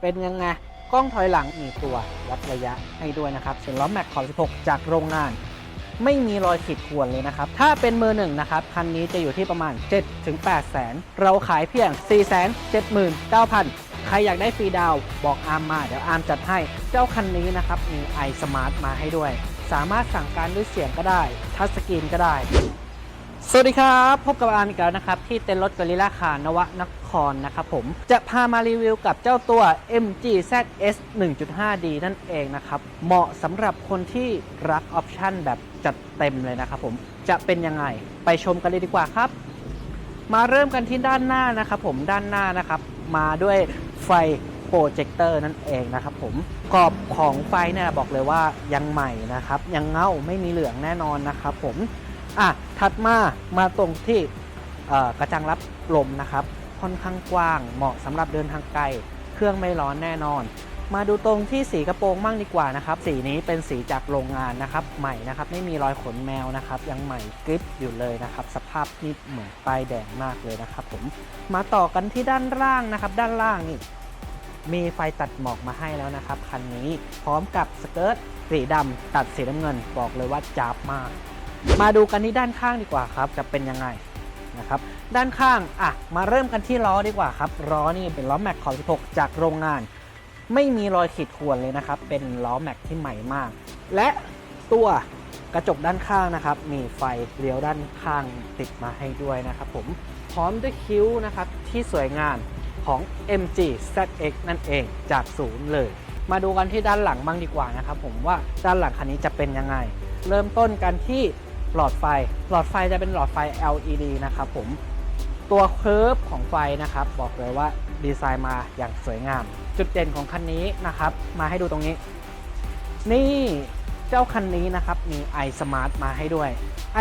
เป็นยังไงกล้องถอยหลังมีตัววัดระยะให้ด้วยนะครับส่วนล้อแม็กขอบ16 จากโรงงาน ไม่มีรอยขีดข่วนเลยนะครับ ถ้าเป็นมือหนึ่งนะครับคันนี้จะอยู่ที่ประมาณ7ถึง8แสน เราขายเพียง 4 7 9 0 0 0ใครอยากได้ฟรีดาวบอกอาร์มมาเดี๋ยวอาร์มจัดให้ เจ้าคันนี้นะครับมี i Smart มาให้ด้วย สามารถสั่งการด้วยเสียงก็ได้ ทัชสกรีนก็ได้ สวัสดีครับ พบกับอาร์มอีกแล้วนะครับ ที่เต็นท์รถกอริลลาคารนวะนครนะครับผมจะพามารีวิวกับเจ้าตัว MG ZS 1.5D นั่นเองนะครับ เหมาะสำหรับคนที่รักออปชั่นแบบจัดเต็มเลยนะครับผมจะเป็นยังไงไปชมกันเลยดีกว่าครับ มาเริ่มกันที่ด้านหน้านะครับผมด้านหน้านะครับ มาด้วยไฟโปรเจคเตอร์นั่นเองนะครับผมกรอบของไฟเนี่ยบอกเลยว่ายังใหม่นะครับ ยังเงาไม่มีเหลืองแน่นอนนะครับผม อะถัดมามาตรงที่กระจังรับลมนะครับ ค่อนข้างกว้างเหมาะสำหรับเดินทางไกล เครื่องไม่ร้อนแน่นอน มาดูตรงที่สีกระโปรงมั่งดีกว่านะครับ สีนี้เป็นสีจากโรงงานนะครับ ใหม่นะครับ ไม่มีรอยขนแมวนะครับ ยังใหม่กริปอยู่เลยนะครับ สภาพนี่เหมือนป้ายแดงมากเลยนะครับ ผม มาต่อกันที่ด้านล่างนะครับ ด้านล่างนี่มีไฟตัดหมอกมาให้แล้วนะครับคันนี้พร้อมกับสเกิร์ตสีดำตัดสีน้ำเงินบอกเลยว่าจับมาก มาดูกันที่ด้านข้างดีกว่าครับ จะเป็นยังไงนะครับ ด้านข้างอะมาเริ่มกันที่ล้อดีกว่าครับล้อนี่เป็นล้อแม็กขอบ16จากโรงงาน ไม่มีรอยขีดข่วนเลยนะครับ เป็นล้อแม็กที่ใหม่มาก และตัวกระจกด้านข้างนะครับ มีไฟเลี้ยวด้านข้างติดมาให้ด้วยนะครับ ผมพร้อมด้วยคิ้วนะครับที่สวยงามของ MG ZX นั่นเองจากศูนย์เลย มาดูกันที่ด้านหลังบ้างดีกว่านะครับ ผมว่าด้านหลังคันนี้จะเป็นยังไง เริ่มต้นกันที่ หลอดไฟ หลอดไฟจะเป็นหลอดไฟ LED นะครับผม ตัวเคิร์ฟของไฟนะครับ บอกเลยว่าดีไซน์มาอย่างสวยงาม จุดเด่นของคันนี้นะครับ มาให้ดูตรงนี้ นี่เจ้าคันนี้นะครับ มี iSmart มาให้ด้วย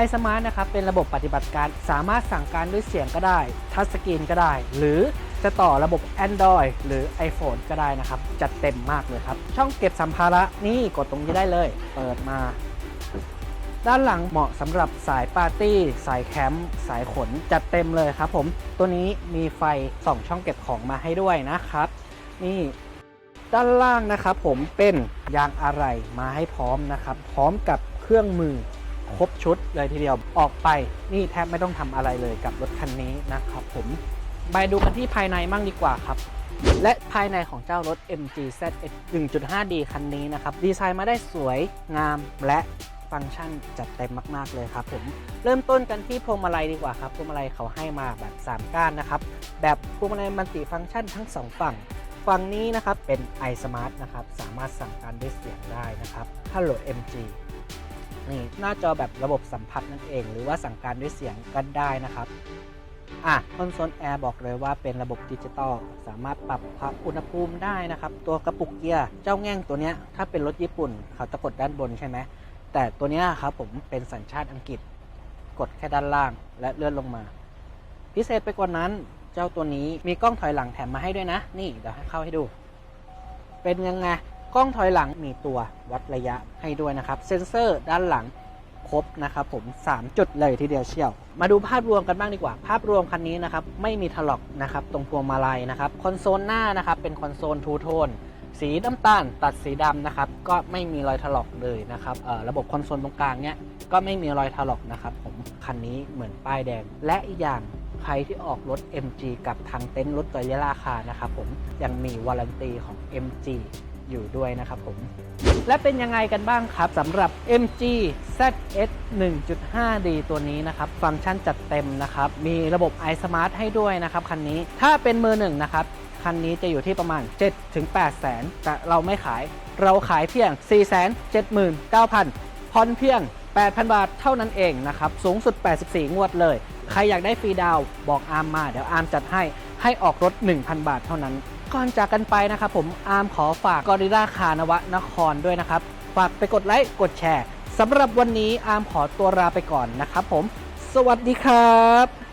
iSmart นะครับ เป็นระบบปฏิบัติการสามารถสั่งการด้วยเสียงก็ได้ ทัชสกรีนก็ได้ หรือจะต่อระบบ Android หรือ iPhone ก็ได้นะครับ จัดเต็มมากเลยครับ ช่องเก็บสัมภาระนี่กดตรงนี้ได้เลย เปิดมา ด้านหลังเหมาะสำหรับสายปาร์ตี้ สายแคมป์สายขนจัดเต็มเลยครับผมตัวนี้มีไฟ 2 ช่องเก็บของมาให้ด้วยนะครับ นี่ด้านล่างนะครับผมเป็นยางอะไหล่มาให้พร้อมนะครับ พร้อมกับเครื่องมือครบชุดเลยทีเดียวออกไปนี่แทบไม่ต้องทำอะไรเลยกับรถคันนี้นะครับผมไปดูกันที่ภายในมั่งดีกว่าครับ และภายในของเจ้ารถ MG ZS 1.5D คันนี้นะครับ ดีไซน์มาได้สวยงามและ ฟังก์ชันจัดเต็มมาก ๆ เลยครับผมเริ่มต้นกันที่พวงมาลัยดีกว่าครับพวงมาลัยเขาให้มาแบบ 3 ก้านนะครับแบบพวงมาลัยมัลติฟังก์ชันทั้ง 2 ฝั่ง ฝั่งนี้นะครับเป็น iSmart นะครับสามารถสั่งการด้วยเสียงได้นะครับ Hello MG นี่หน้าจอแบบระบบสัมผัสนั่นเอง หรือว่าสั่งการด้วยเสียงกันได้นะครับอะคอนโซลแอร์บอกเลยว่าเป็นระบบดิจิตอลสามารถปรับความอุณหภูมิได้นะครับ ตัวกระปุกเกียร์ เจ้าแง่งตัวเนี้ยถ้าเป็นรถญี่ปุ่น เขาจะกดด้านบนใช่ไหม แต่ตัวนี้ครับผมเป็นสัญชาติอังกฤษ กดแค่ด้านล่างและเลื่อนลงมา พิเศษไปกว่านั้นเจ้าตัวนี้มีกล้องถอยหลังแถมมาให้ด้วยนะ นี่เดี๋ยวให้เข้าให้ดู เป็นยังไงกล้องถอยหลังมีตัววัดระยะให้ด้วยนะครับ เซ็นเซอร์ด้านหลังครบนะครับผม 3 จุดเลยทีเดียวเชียว มาดูภาพรวมกันบ้างดีกว่า ภาพรวมคันนี้นะครับ ไม่มีถลอกนะครับ ตรงพวงมาลัยนะครับ คอนโซลหน้านะครับ เป็นคอนโซลทูโทน สีน้ำตาลตัดสีดำนะครับ ก็ไม่มีรอยถลอกเลยนะครับระบบคอนโซลตรงกลางเนี้ยก็ไม่มีรอยถลอกนะครับผมคันนี้เหมือนป้ายแดง และอีกอย่างใครที่ออกรถ MG กับทางเต็นท์รถตอยราคานะครับผมยังมีวารันตีของ MG อยู่ด้วยนะครับผม และเป็นยังไงกันบ้างครับสำหรับ MG ZS 1.5D ตัวนี้นะครับ ฟังก์ชันจัดเต็มนะครับ มีระบบ iSmart ให้ด้วยนะครับ คันนี้ถ้าเป็นมือหนึ่งนะครับ คันนี้จะอยู่ที่ประมาณ7ถึง8แสนแต่เราไม่ขาย เราขายเพียง 4 7 9 0 0 0ผ่อนเพียง 8,000 บาทเท่านั้นเองนะครับ สูงสุด 84 งวดเลย ใครอยากได้ฟรีดาวบอกอาร์มมา เดี๋ยวอาร์มจัดให้ ให้ออกรถ 1,000 บาทเท่านั้น ก่อนจากกันไปนะครับผมอาร์มขอฝากกอริลลาคานวะนครด้วยนะครับ ฝากไปกดไลค์ กดแชร์สำหรับวันนี้อาร์มขอตัวลาไปก่อนนะครับผม สวัสดีครับ